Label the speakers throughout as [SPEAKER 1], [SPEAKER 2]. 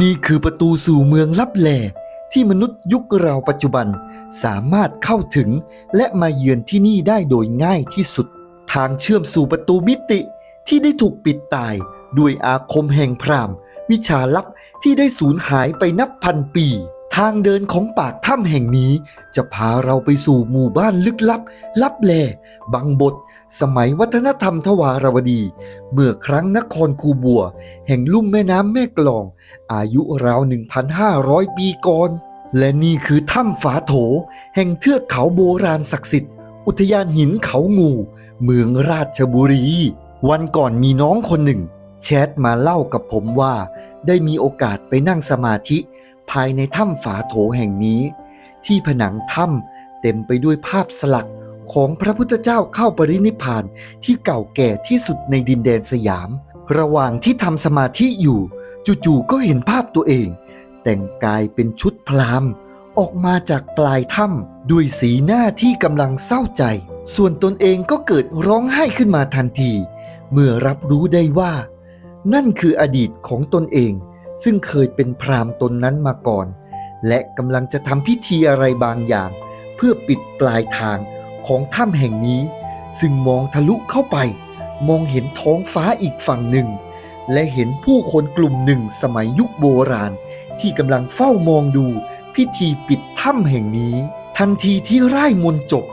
[SPEAKER 1] นี่คือประตูสู่เมืองลับแลที่มนุษย์ยุคเราปัจจุบันสามารถเข้าถึงและมาเยือนที่นี่ได้โดยง่ายที่สุด ทางเชื่อมสู่ประตูมิติที่ได้ถูกปิดตายด้วยอาคมแห่งพรามวิชาลับที่ได้สูญหายไปนับพันปี ทางเดินของปากถ้ำแห่งนี้ จะพาเราไปสู่หมู่บ้านลึกลับ ลับแลบังบท สมัยวัฒนธรรมทวารวดี เมื่อครั้งนครคูบัว แห่งลุ่มแม่น้ำแม่กลอง อายุราว 1,500 ปีก่อน และนี่คือถ้ำฝาโถ แห่งเทือกเขาโบราณศักดิ์สิทธิ์ อุทยานหินเขางู เมืองราชบุรี วันก่อนมีน้องคนหนึ่ง แชทมาเล่ากับผมว่า ได้มีโอกาสไปนั่งสมาธิ ภายในถ้ำฝาโถแห่งนี้ ที่ผนังถ้ำเต็มไปด้วยภาพสลักของพระพุทธเจ้าเข้าปรินิพานที่เก่าแก่ที่สุดในดินแดนสยาม ระหว่างที่ทำสมาธิอยู่ จู่ๆก็เห็นภาพตัวเอง แต่งกายเป็นชุดพราหมณ์ออกมาจากปลายถ้ำด้วยสีหน้าที่กำลังเศร้าใจ ส่วนตนเองก็เกิดร้องไห้ขึ้นมาทันที เมื่อรับรู้ได้ว่า นั่นคืออดีตของตนเอง ซึ่งเคยเป็นพรามตนนั้นมาก่อน และกำลังจะทำพิธีอะไรบางอย่าง เพื่อปิดปลายทางของถ้ำแห่งนี้ ซึ่งมองทะลุเข้าไป มองเห็นท้องฟ้าอีกฝั่งหนึ่ง และเห็นผู้คนกลุ่มหนึ่งสมัยยุคโบราณ ที่กำลังเฝ้ามองดูพิธีปิดถ้ำแห่งนี้ ทันทีที่ไร่มนจบ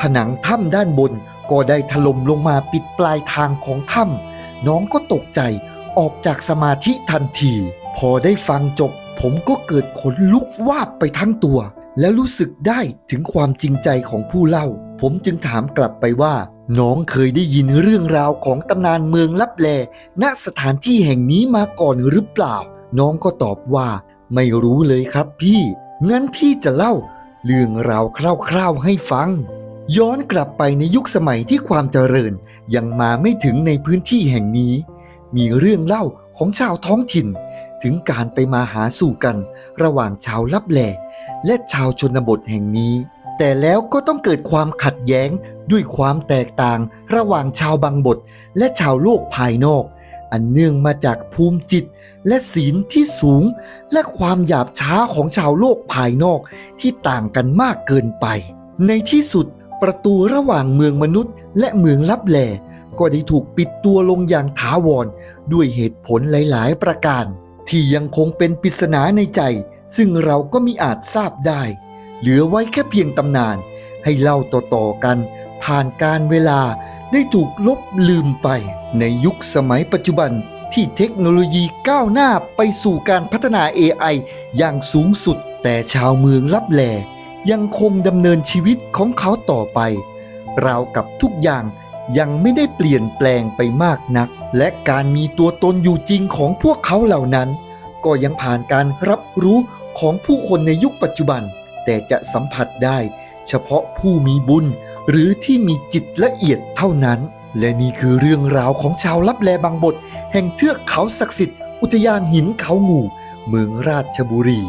[SPEAKER 1] ผนังถ้ำด้านบนก็ได้ถล่มลงมาปิดปลายทางของถ้ำน้องก็ตกใจออกจากสมาธิทันที พอได้ฟังจบ ผมก็เกิดขนลุกวาบไปทั้งตัว และรู้สึกได้ถึงความจริงใจของผู้เล่า ผมจึงถามกลับไปว่า น้องเคยได้ยินเรื่องราวของตำนานเมืองลับแล ณสถานที่แห่งนี้มาก่อนหรือเปล่า น้องก็ตอบว่า ไม่รู้เลยครับพี่ งั้นพี่จะเล่า เรื่องราวคร่าวๆให้ฟัง ย้อนกลับไปในยุคสมัยที่ความเจริญ ยังมาไม่ถึงในพื้นที่แห่งนี้ มีเรื่องเล่าของชาวท้องถิ่น ถึงการไปมาหาสู่กันระหว่างชาวลับแหลและชาวชนบทแห่งนี้ แต่แล้วก็ต้องเกิดความขัดแย้งด้วยความแตกต่างระหว่างชาวบางบท และชาวโลกภายนอก อันเนื่องมาจากภูมิจิตและศีลที่สูง และความหยาบช้าของชาวโลกภายนอกที่ต่างกันมากเกินไป ในที่สุดประตูระหว่างเมืองมนุษย์ และเมืองลับแหลก็ได้ถูกปิดตัวลงอย่างถาวรด้วยเหตุผลหลาย ๆ ประการ ที่ยังคงเป็นปริศนาในใจ ซึ่งเราก็มิอาจทราบได้ เหลือไว้แค่เพียงตำนาน ให้เล่าต่อๆกัน ผ่านการเวลาได้ถูกลบลืมไป ในยุคสมัยปัจจุบันที่เทคโนโลยีก้าวหน้าไปสู่การพัฒนา AI อย่างสูงสุด แต่ชาวเมืองลับแลยังคงดำเนินชีวิตของเขาต่อไป ราวกับทุกอย่าง ยังไม่ได้เปลี่ยนแปลงไปมากนัก และการมีตัวตนอยู่จริงของพวกเขาเหล่านั้น ก็ยังผ่านการรับรู้ของผู้คนในยุคปัจจุบัน แต่จะสัมผัสได้ เฉพาะผู้มีบุญ หรือที่มีจิตละเอียดเท่านั้น และนี่คือเรื่องราวของชาวลับแลบางบท แห่งเทือกเขาศักดิ์สิทธิ์ อุทยานหินเขางูเมืองราชบุรี